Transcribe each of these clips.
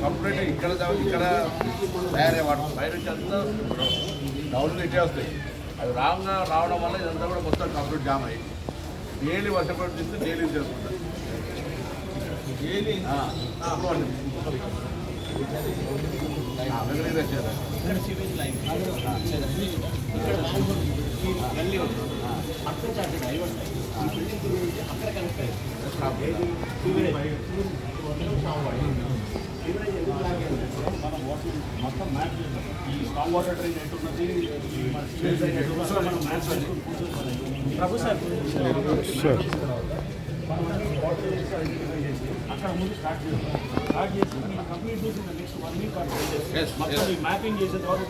Complete ఇక్కడ ఇక్కడ తయారయ్యే వాటర్ బయట నుంచి అంతా డౌన్ ఇట్టే వస్తాయి అది రాగా రావడం వల్ల ఇదంతా కూడా మొత్తం కంప్లీట్ జామ్ అయ్యి డైలీ వర్షపడి తీస్తే డైలీ చేసుకుంటాం అక్కడ కనెక్ట్ అయ్యింది మొత్తం మ్యాప్ చేద్దాం. ఈ స్ట్రాంగ్ వాటర్ డ్రైన్ ఎట్టున్నది మన అది ప్రభు సార్ అక్కడ ముందు స్టార్ట్ చేస్తాం స్టార్ట్ చేసి మీరు కంప్లీట్ చేసి నెక్స్ట్ వన్ వీక్ మొత్తం మ్యాపింగ్ చేసే ద్వారా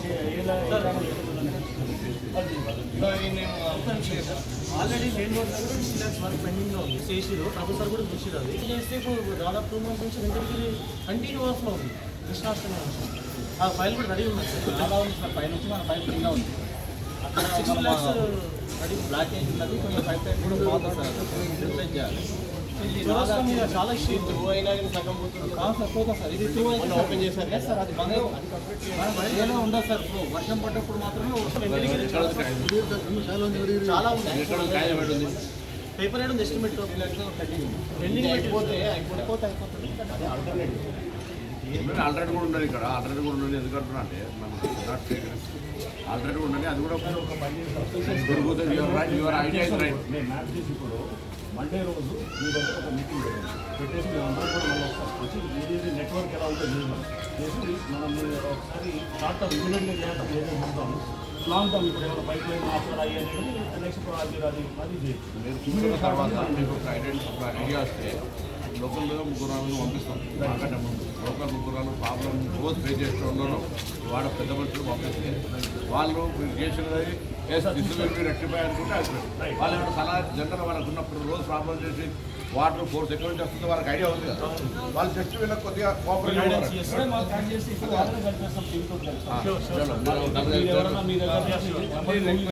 ఆల్రెడీ టూ ల్యాక్స్ వరకు పెండింగ్లో ఉంది. చేసిరు ప్రభు సార్ కూడా చూసిరు అది. చేస్తే ఇప్పుడు దాదాపు టూ మంత్స్ నుంచి వెంకటగిరి కంటిన్యూ వర్క్లో ఉంది. కృష్ణాష్టమి. ఆ ఫైల్ కూడా రెడీ ఉన్నది సార్ చాలా ఉంది సార్ పైన నుంచి మన పైప్ కింద ఉంది. అక్కడ సిక్స్ ల్యాక్స్ రెడీ బ్లాకేజ్ ఉన్నది కొంచెం పైప్ లైన్ కూడా బాగుంది సార్. చేయాలి. మీద చాలా ఇష్యూ టూ అయినా కానీ సగం పోతుంది. కాదు సార్ పోతా సార్. ఇది టూ మొన్న ఓపెన్ చేశారు కదా సార్ అది అది ఏదో ఉండదు ఇప్పుడు వర్షం పడ్డప్పుడు మాత్రమే? చాలా ఉన్నాయి. పేపర్ వేయడం ఎస్టిమేట్ పెండింగ్. అయిపోతే అయిపోతే అయిపోతుంది. అది ఆల్టర్నేటివ్ కూడా ఉన్నది ఇక్కడ. ఆల్రెడీ కూడా ఉన్నది ఎందుకంటున్నా అంటే ఆల్రెడీ ఉన్నది అది కూడా your idea is right Monday రోజు మీ దగ్గర ఒక మీటింగ్ పెట్టాం పెట్టేసి మేము అందరం కూడా మళ్ళీ వస్తాం వచ్చి ఏదేది నెట్వర్క్ ఎలా ఉందో చూద్దాం. చేసి మనం మీరు ఒకసారి షార్ట్ టర్మ్ ఇమీడియట్లీ లేకపోతే ఏదైనా చూద్దాం. లాంగ్ టర్మ్ ఇప్పుడు ఏమైనా పైప్ లైన్ ఆఫర్ అయ్యేది నెక్స్ట్ అది అది అది చేయొచ్చు మీరు చూసిన తర్వాత మీకు ఒక ఐడియా ఒక ఐడియా వస్తే లోకల్గా ముగ్గురాలను పంపిస్తాం. లోకల్ ముగ్గురాలు ప్రాబ్లం రోజు చేస్తూ ఉన్నారు వాడ పెద్ద మనుషులు పంపిస్తే వాళ్ళు మీరు చేసినది దిశలు రెక్టిఫై అనుకుంటే వాళ్ళు ఏమైనా సలహా జనరల్ వాళ్ళకు ఉన్నప్పుడు రోజు ప్రాబ్లం చేసి వాటర్ ఫోర్స్ ఎక్కడ నుంచి వస్తుందో వాళ్ళకి ఐడియా ఉంది కదా. వాళ్ళు జస్ట్ వీళ్ళకి కొద్దిగా కోఆపరేట్